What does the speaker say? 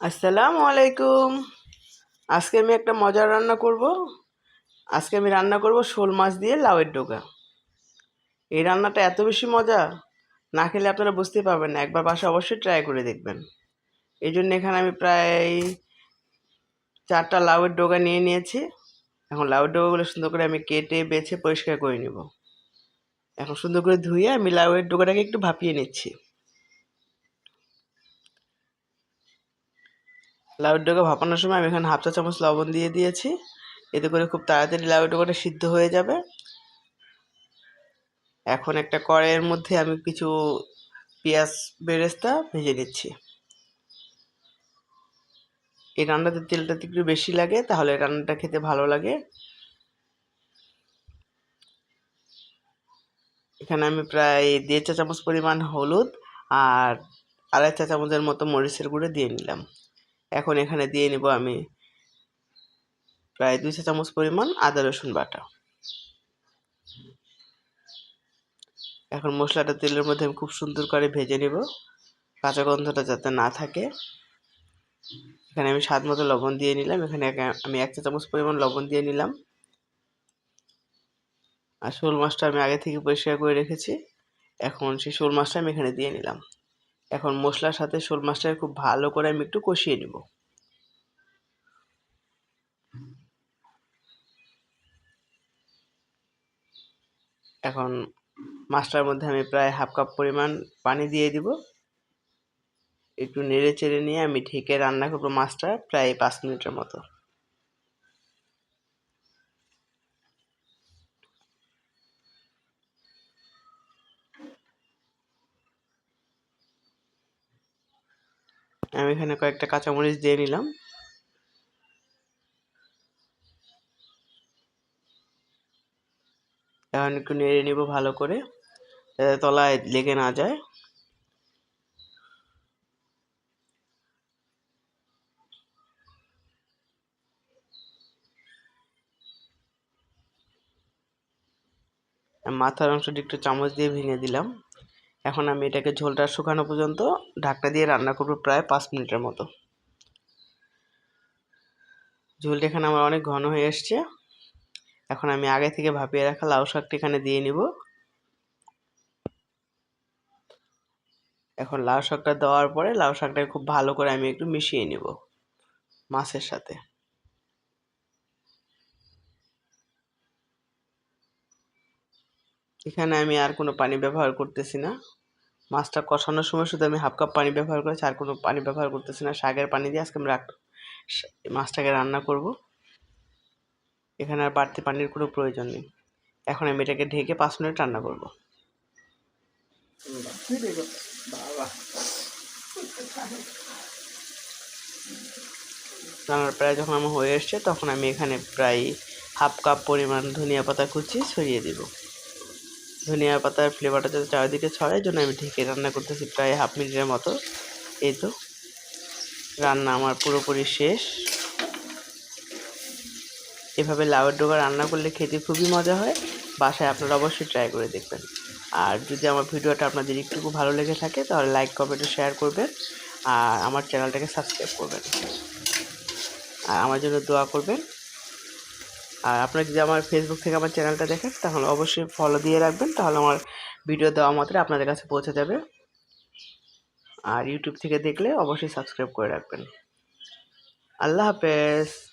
আসসালামু আলাইকুম। আজকে আমি একটা মজার রান্না করব। আজকে আমি রান্না করব শোল মাছ দিয়ে লাউয়ের ডোকা এই রান্নাটা এত বেশি মজা, না খেলে আপনারা বুঝতে পারবেন না। একবার বাসা অবশ্যই ট্রাই করে দেখবেন। এই জন্য এখানে আমি প্রায় চারটা লাউয়ের ডোকা নিয়ে নিয়েছি। এখন লাউয়ের ডোকাগুলো সুন্দর করে আমি কেটে, বেছে, পরিষ্কার করে নিব। এখন সুন্দর করে ধুয়ে আমি লাউয়ের ডোকাটাকে একটু ভাপিয়ে নিচ্ছি। লাউয়ের ডোকা ভাপানোর সময় আমি এখানে হাফ চা চামচ লবণ দিয়ে দিয়েছি। এতে করে খুব তাড়াতাড়ি লাউয়ের ডোকাটা সিদ্ধ হয়ে যাবে। এখন একটা কড়াইয়ের মধ্যে আমি কিছু পেঁয়াজ বেরেস্তা ভেজে নিচ্ছি। এই রান্নাতে তেলটা একটু বেশি লাগে, তাহলে রান্নাটা খেতে ভালো লাগে। এখানে আমি প্রায় দেড় চা চামচ পরিমাণ হলুদ আর আড়াই চা চামচের মতো মরিচের গুঁড়ো দিয়ে নিলাম। এখন এখানে দিয়ে নেব আমি প্রায় দুই চা চামচ পরিমাণ আদা রসুন বাটা। এখন মশলাটা তেলের মধ্যে আমি খুব সুন্দর করে ভেজে নেব। কাঁচা গন্ধটা যাতে না থাকে। এখানে আমি স্বাদ মতো লবণ দিয়ে নিলাম। এখানে আমি এক চা চামচ পরিমাণ লবণ দিয়ে নিলাম। আর শোল মাছটা আমি আগে থেকে পরিষ্কার করে রেখেছি। এখন সেই শোল মাছটা আমি এখানে দিয়ে নিলাম। এখন মশলার সাথে শোল মাছটাকে খুব ভালো করে আমি একটু কষিয়ে নেব। এখন মাছটার মধ্যে আমি প্রায় হাফ কাপ পরিমাণ পানি দিয়ে দিব। একটু নেড়ে চেড়ে নিয়ে আমি ঢেকে রান্না করব মাছটা প্রায় পাঁচ মিনিটের মতো। আমি এখানে কয়েকটা কাঁচামরিচ দিয়ে নিলাম। এখন একটু নেড়ে নিব ভালো করে, যাতে তলায় লেগে না যায়। মাথার অংশটি একটু চামচ দিয়ে ভেঙে দিলাম। এখন আমি এটাকে ঝোলটা শুকানো পর্যন্ত ঢাকনা দিয়ে রান্না করব প্রায় পাঁচ মিনিটের মতো। ঝোলটা এখানে আমার অনেক ঘন হয়ে এসছে। এখন আমি আগে থেকে ভাপিয়ে রাখা লাউ শাকটা এখানে দিয়ে নিব। এখন লাউ শাকটা দেওয়ার পরে লাউ শাকটাকে খুব ভালো করে আমি একটু মিশিয়ে নিব মাছের সাথে। এখানে আমি আর কোনো পানি ব্যবহার করতেছি না। মাছটা কষানোর সময় শুধু আমি হাফ কাপ পানি ব্যবহার করেছি, আর কোনো পানি ব্যবহার করতেছি না। শাকের পানি দিয়ে আজকে আমি রাখ মাছটাকে রান্না করব। এখানে আর বাড়তি পানির কোনো প্রয়োজন নেই। এখন আমি এটাকে ঢেকে পাঁচ মিনিট রান্না করব। রান্নার প্রায় যখন আমার হয়ে এসছে, তখন আমি এখানে প্রায় হাফ কাপ পরিমাণ ধনিয়া পাতা কুচি ছড়িয়ে দেবো। ধনিয়া পাতার ফ্লেভারটা যাতে চারিদিকে ছড়ায় জন্য আমি ঢেকে রান্না করতেছি প্রায় হাফ মিনিটের মতো। এই তো। রান্না আমার পুরোপুরি শেষ। এভাবে লাউয়ের ডোকা রান্না করলে খেতে খুবই মজা হয়। বাসায় আপনারা অবশ্যই ট্রাই করে দেখবেন। আর যদি আমার ভিডিওটা আপনাদের একটুকু ভালো লেগে থাকে, তাহলে লাইক কমেন্ট শেয়ার করবেন। আর আমার চ্যানেলটাকে সাবস্ক্রাইব করবেন। আর আমার জন্য দোয়া করবেন। আর আপনারা যদি আমার ফেসবুক থেকে আমার চ্যানেলটা দেখেন, তাহলে অবশ্যই ফলো দিয়ে রাখবেন, তাহলে আমার ভিডিও দেওয়া মাত্র আপনাদের কাছে পৌঁছে যাবে। আর ইউটিউব থেকে দেখলে অবশ্যই সাবস্ক্রাইব করে রাখবেন। আল্লাহ হাফেজ।